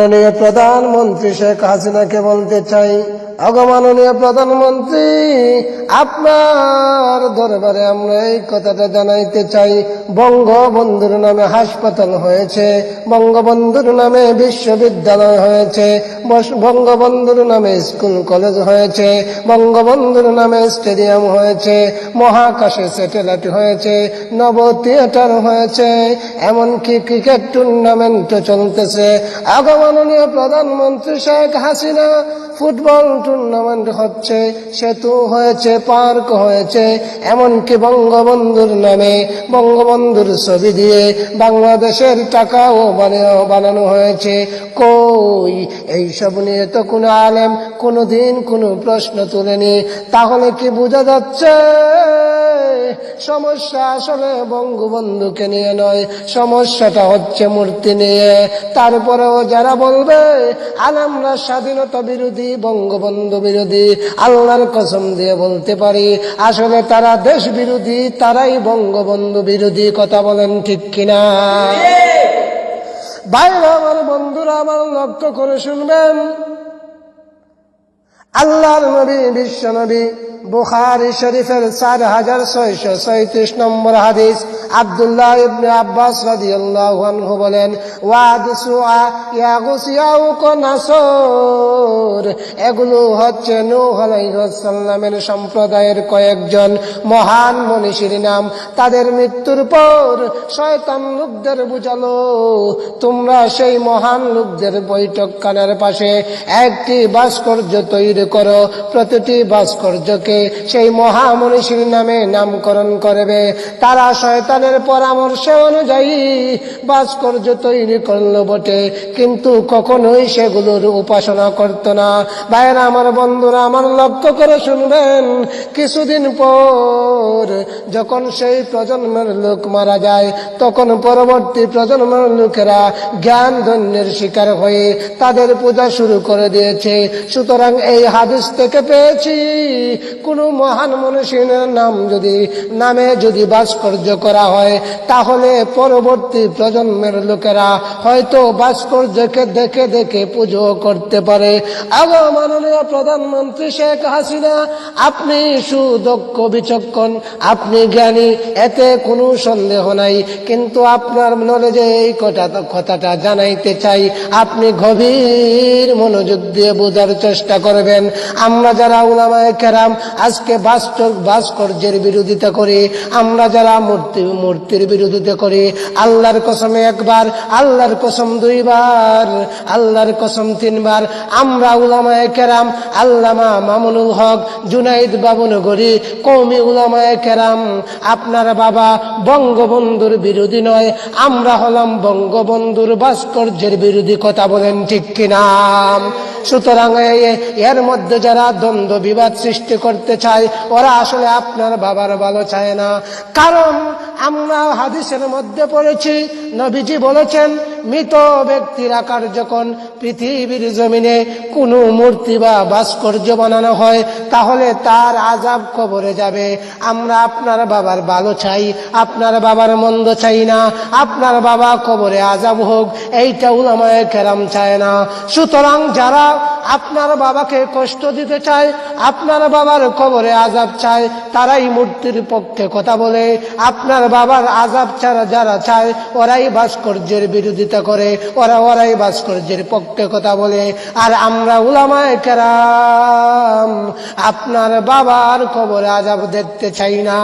মাননীয় প্রধানমন্ত্রী শেখ হাসিনাকে বলতে চাই, অগমাননীয় প্রধানমন্ত্রী, আপনার দরবারে আমরা এই কথাটা জানাইতে চাই বঙ্গবন্ধুর নামে হাসপাতাল হয়েছে, বঙ্গবন্ধুর নামে বিশ্ববিদ্যালয় হয়েছে বঙ্গবন্ধুর নামে স্কুল কলেজ হয়েছে, বঙ্গবন্ধুর নামে স্টেডিয়াম হয়েছে, মহাকাশে স্যাটেলাইট হয়েছে, নব থিয়েটার হয়েছে, এমনকি ক্রিকেট টুর্নামেন্টও চলতেছে। আগমনীয় প্রধানমন্ত্রী শেখ হাসিনা, ফুটবল টুর্নামেন্ট হচ্ছে, সেতু হয়েছে, পার্ক হয়েছে, এমনকি বঙ্গবন্ধুর নামে বঙ্গবন্ধুর ছবি দিয়ে বাংলাদেশের টাকাও বানানো হয়েছে। কই? এইসব নিয়ে তো কোনো আলেম কোনো দিন কোনো প্রশ্ন তুলেনি। তাহলে কি বোঝা যাচ্ছে? সমস্যা আসলে বঙ্গবন্ধুকে নিয়ে নয়, সমস্যাটা হচ্ছে মূর্তি নিয়ে। তারপরেও যারা বলবে আলামরা স্বাধীনতা বিরোধী, বঙ্গবন্ধু বিরোধী, আল্লাহর কসম দিয়ে বলতে পারি। আসলে তারা দেশ বিরোধী, তারাই বঙ্গবন্ধু বিরোধী, কথা বলেন ঠিক কিনা? বাইরে আমার বন্ধুরা আমার লক্ষ্য করে শুনবেন। আল্লাহর নবী, বিশ্ব নবী বুখারি শরীফের চার হাজার ছয়শো ছয়ত্রিশ নম্বর হাদিস। আব্দুল্লাহ ইবনে আব্বাস রাদিয়াল্লাহু আনহু বলেন, ওয়াদ সুআ ইয়াগুস ইয়াউক নাসর এগুলো হচ্ছে নূহ আলাইহিস সালামের সম্প্রদায়ের কয়েকজন মহান মনীষীর নাম। তাদের মৃত্যুর পর শয়তান লোকদের বুঝালো, তোমরা সেই মহান লোকদের বৈঠকখানার পাশে একটি ভাস্কর্য তৈরি করো। প্রতিটি ভাস্কর্যকে সেই মহামনীষীর নামে নামকরণ করবে। তারা শয়তানের পরামর্শ অনুযায়ী ভাস্কর্য তৈরি করল বটে, কিন্তু কখনোই সেগুলোর উপাসনা করত না। ভাইয়েরা, আমার বন্ধুরা, আমার লক্ষ্য করে শুনবেন, কিছুদিন পর যখন সেই প্রজন্মের লোক মারা যায়, তখন পরবর্তী প্রজন্মের লোকেরা জ্ঞান ধন্যের শিকার হয়ে তাদের পূজা শুরু করে দিয়েছে। সুতরাং এই হাদিস থেকে পেয়েছি কোনো মহান মনীষীর নাম যদি, নামে যদি ভাস্কর্য করা হয়, তাহলে পরবর্তী প্রজন্মের লোকেরা হয়তো ভাস্কর্যকে দেখে দেখে পুজো করতে পারে। আগো মাননীয় প্রধানমন্ত্রী শেখ হাসিনা, আপনি সুদক্ষ, বিচক্ষণ, আপনি জ্ঞানী, এতে কোনো সন্দেহ নাই। কিন্তু আপনার নলেজে এই কথাটা কথাটা জানাইতে চাই, আপনি গভীর মনোযোগ দিয়ে বোঝার চেষ্টা করবেন। আমরা যারা উলামায়ে কেরাম আজকে বাস্তব ভাস্কর্যের বিরোধিতা করি, আমরা যারা মূর্তি, মূর্তির বিরোধিতা করি, আল্লাহর কসমে একবার, আল্লাহর কসম দুইবার, আল্লাহর কসম তিনবার, আমরা উলামায় কেরাম, আল্লামা মামুনুল হক, জুনাইদ বাবুনগরী কৌমি উলামায় কেরাম, আপনার বাবা বঙ্গবন্ধুর বিরোধী নয়, আমরা হলাম বঙ্গবন্ধুর ভাস্কর্যের বিরোধী, কথা বলেন ঠিক কিনা? সুতরাং এর মধ্যে যারা দ্বন্দ্ব বিবাদ সৃষ্টি করতে চায়, ওরা আসলে আপনার বাবার ভালো চায় না। কারণ আমরা হাদিসের মধ্যে পড়েছি, নবীজি বলেছেন মৃত ব্যক্তির আকার যখন পৃথিবীর জমিনে কোনো মূর্তি বা ভাস্কর্য বানানো হয়, তাহলে তার আজাব কবরে যাবে। আমরা আপনার বাবার ভালো চাই, আপনার বাবার মন্দ চাই না, আপনার বাবা কবরে আজাব হোক এইটাও আমায় কেরাম চায় না। সুতরাং যারা আপনার বাবাকে কষ্ট দিতে চায়, আপনার বাবার কবরে আজাব চায়, তারাই মূর্তির পক্ষে কথা বলে। আপনার বাবার আজাব ছাড়া যারা চায়, ওরাই ভাস্কর্যের বিরোধিতা করে, ওরা ওরাই ভাস্কর্যের পক্ষে কথা বলে। আর আমরা উলামায় কেরাম, আপনার বাবার কবরে আজাব দেখতে চাই না।